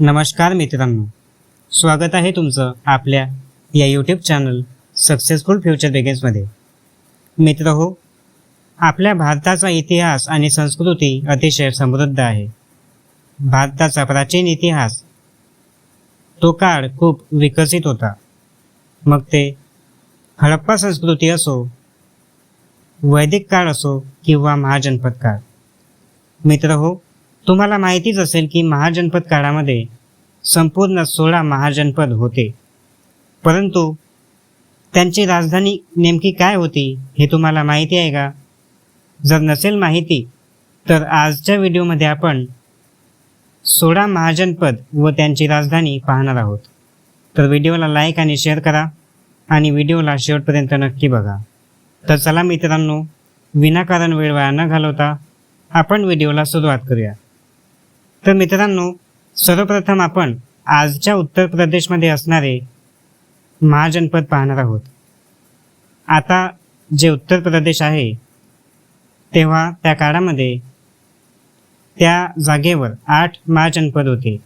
नमस्कार मित्रांनो. स्वागत आहे तुमचं आपल्या या यूट्यूब चॅनल सक्सेसफुल फ्युचर बिगेन्समध्ये मित्र हो आपल्या भारताचा इतिहास आणि संस्कृती अतिशय समृद्ध आहे. भारताचा प्राचीन इतिहास तो काळ खूप विकसित होता. मग ते हडप्पा संस्कृती असो वैदिक काळ असो किंवा महाजनपद काळ. मित्र हो तुम्हाला माहितीच असेल की महाजनपद काळामध्ये संपूर्ण सोळा महाजनपद होते. परंतु त्यांची राजधानी नेमकी काय होती हे तुम्हाला माहिती आहे का? जर नसेल माहिती तर आजच्या व्हिडिओमध्ये आपण सोळा महाजनपद व त्यांची राजधानी पाहणार आहोत. तर व्हिडिओला लाईक आणि शेअर करा आणि व्हिडिओला शेवटपर्यंत नक्की बघा. तर चला मित्रांनो विनाकारण वेळ वाया न घालवता आपण व्हिडिओला सुरुवात करूया. तर मित्रांनो सर्वप्रथम आपण आजच्या उत्तर प्रदेशमध्ये असणारे महाजनपद पाहणार आहोत. आता जे उत्तर प्रदेश आहे तेव्हा त्या काळामध्ये त्या जागेवर आठ महाजनपद होते.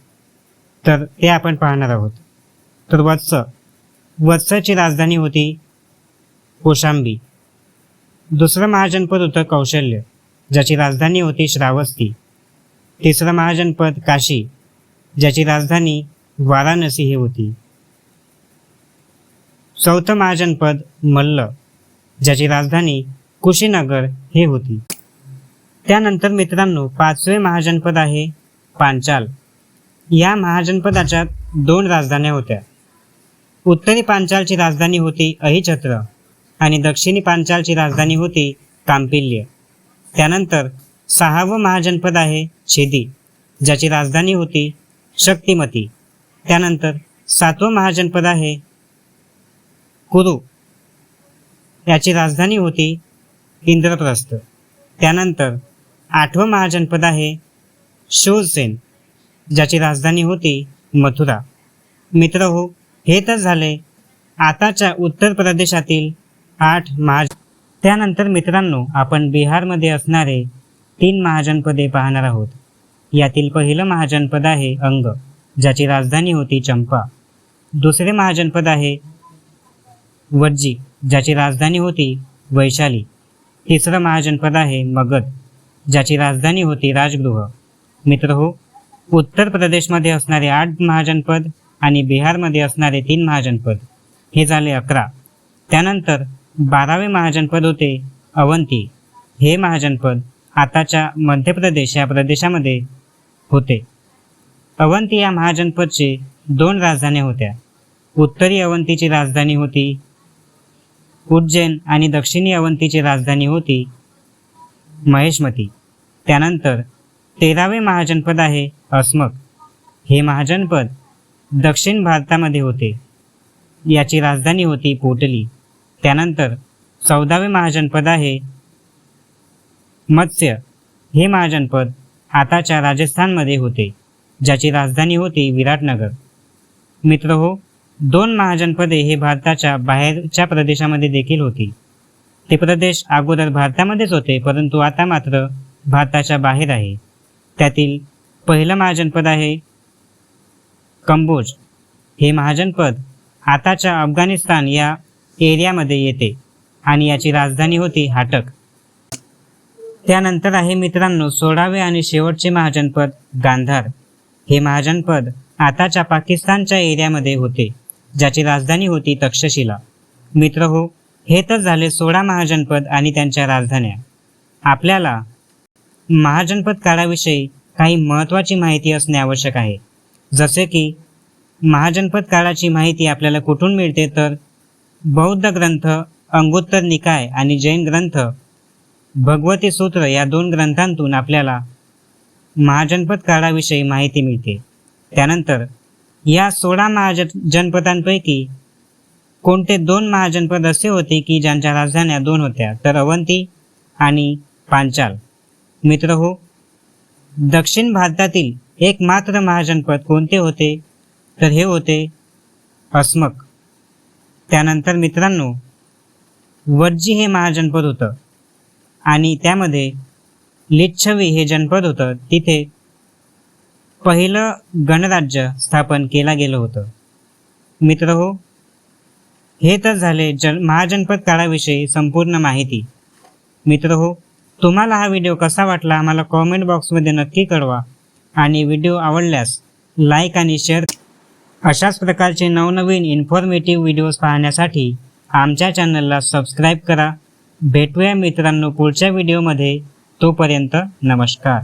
तर ते आपण पाहणार आहोत. तर वत्स वत्सची राजधानी होती कोशांबी. दुसरं महाजनपद होतं कौशल्य ज्याची राजधानी होती श्रावस्ती. तिसरं महाजनपद काशी ज्याची राजधानी वाराणसी ही होती. चौथं महाजनपद मल्ल ज्याची राजधानी कुशीनगर हे होती. त्यानंतर मित्रांनो पाचवे महाजनपद आहे पांचाल. या महाजनपदाच्या दोन राजधान्या होत्या. उत्तरी पांचालची राजधानी होती अहिछत्र आणि दक्षिणी पांचालची राजधानी होती कांपिल्य. त्यानंतर सहावं महाजनपद आहे छेदी ज्याची राजधानी होती शक्तिमती. त्यानंतर सातवं महाजनपद आहे कुरु याची राजधानी होती इंद्रप्रस्थ. त्यानंतर आठवं महाजनपद आहे शिवसेन ज्याची राजधानी होती मथुरा. मित्र हो हे तर झाले आताच्या उत्तर प्रदेशातील आठ महाज त्यानंतर मित्रांनो आपण बिहारमध्ये असणारे तीन महाजनपदे पाहणार आहोत. यातील पहिलं महाजनपद आहे अंग ज्याची राजधानी होती चंपा. दुसरे महाजनपद आहे वज्जी ज्याची राजधानी होती वैशाली. तिसरं महाजनपद आहे मगध ज्याची राजधानी होती राजगृह. मित्र हो उत्तर प्रदेशमध्ये असणारे आठ महाजनपद आणि बिहारमध्ये असणारे तीन महाजनपद. हे झाले अकरा. त्यानंतर बारावे महाजनपद होते अवंती. हे महाजनपद आताच्या मध्य प्रदेश या प्रदेशामध्ये होते. अवंती या महाजनपदचे दोन राजधान्या होत्या. उत्तरी अवंतीची राजधानी होती. उज्जैन आणि दक्षिणी अवंतीची राजधानी होती महेशमती. त्यानंतर तेरावे महाजनपद आहे अस्मक. हे महाजनपद दक्षिण भारतामध्ये होते. याची राजधानी होती पोटली. त्यानंतर चौदावे महाजनपद आहे मत्स्य हे महाजनपद आताच्या राजस्थानमध्ये होते ज्याची राजधानी होती विराटनगर. मित्र हो दोन महाजनपदे हे भारताच्या बाहेरच्या प्रदेशामध्ये देखील होती. ते प्रदेश अगोदर भारतामध्येच होते परंतु आता मात्र भारताच्या बाहेर आहे. त्यातील पहिलं महाजनपद आहे कंबोज. हे महाजनपद आताच्या अफगाणिस्तान या एरियामध्ये येते आणि याची राजधानी होती हाटक. त्यानंतर आहे मित्रांनो सोळावे आणि शेवटचे महाजनपद गांधार. हे महाजनपद आताच्या पाकिस्तानच्या एरियामध्ये होते ज्याची राजधानी होती तक्षशिला. मित्र हो हे तर झाले सोळा महाजनपद आणि त्यांच्या राजधान्या. आपल्याला महाजनपद काळाविषयी काही महत्त्वाची माहिती असणे आवश्यक आहे. जसे की महाजनपद काळाची माहिती आपल्याला कुठून मिळते तर बौद्ध ग्रंथ अंगुत्तर निकाय आणि जैन ग्रंथ भगवती सूत्र या दोन ग्रंथांतून आपल्याला महाजनपद काळाविषयी माहिती मिळते. त्यानंतर या सोळा महाजन जनपदांपैकी कोणते दोन महाजनपद असे होते की ज्यांच्या राजधान्या दोन होत्या? तर अवंती आणि पांचाल. मित्र हो दक्षिण भारतातील एकमात्र महाजनपद कोणते होते? तर हे होते अस्मक. त्यानंतर मित्रांनो वज्जी हे महाजनपद होतं. आणि त्यामध्ये लिच्छवी हे जनपद होतं. तिथे पहिलं गणराज्य स्थापन केलं गेलं होतं. मित्र हो हे तर झाले जन महाजनपद काळाविषयी संपूर्ण माहिती. मित्र हो तुम्हाला हा व्हिडिओ कसा वाटला आम्हाला कॉमेंट बॉक्समध्ये नक्की कळवा. आणि व्हिडिओ आवडल्यास लाईक आणि शेअर अशाच प्रकारचे नवनवीन इन्फॉर्मेटिव्ह व्हिडिओज पाहण्यासाठी आमच्या चॅनलला सबस्क्राईब करा. भेटूया मित्रांनो पुढच्या व्हिडिओमध्ये तोपर्यंत नमस्कार.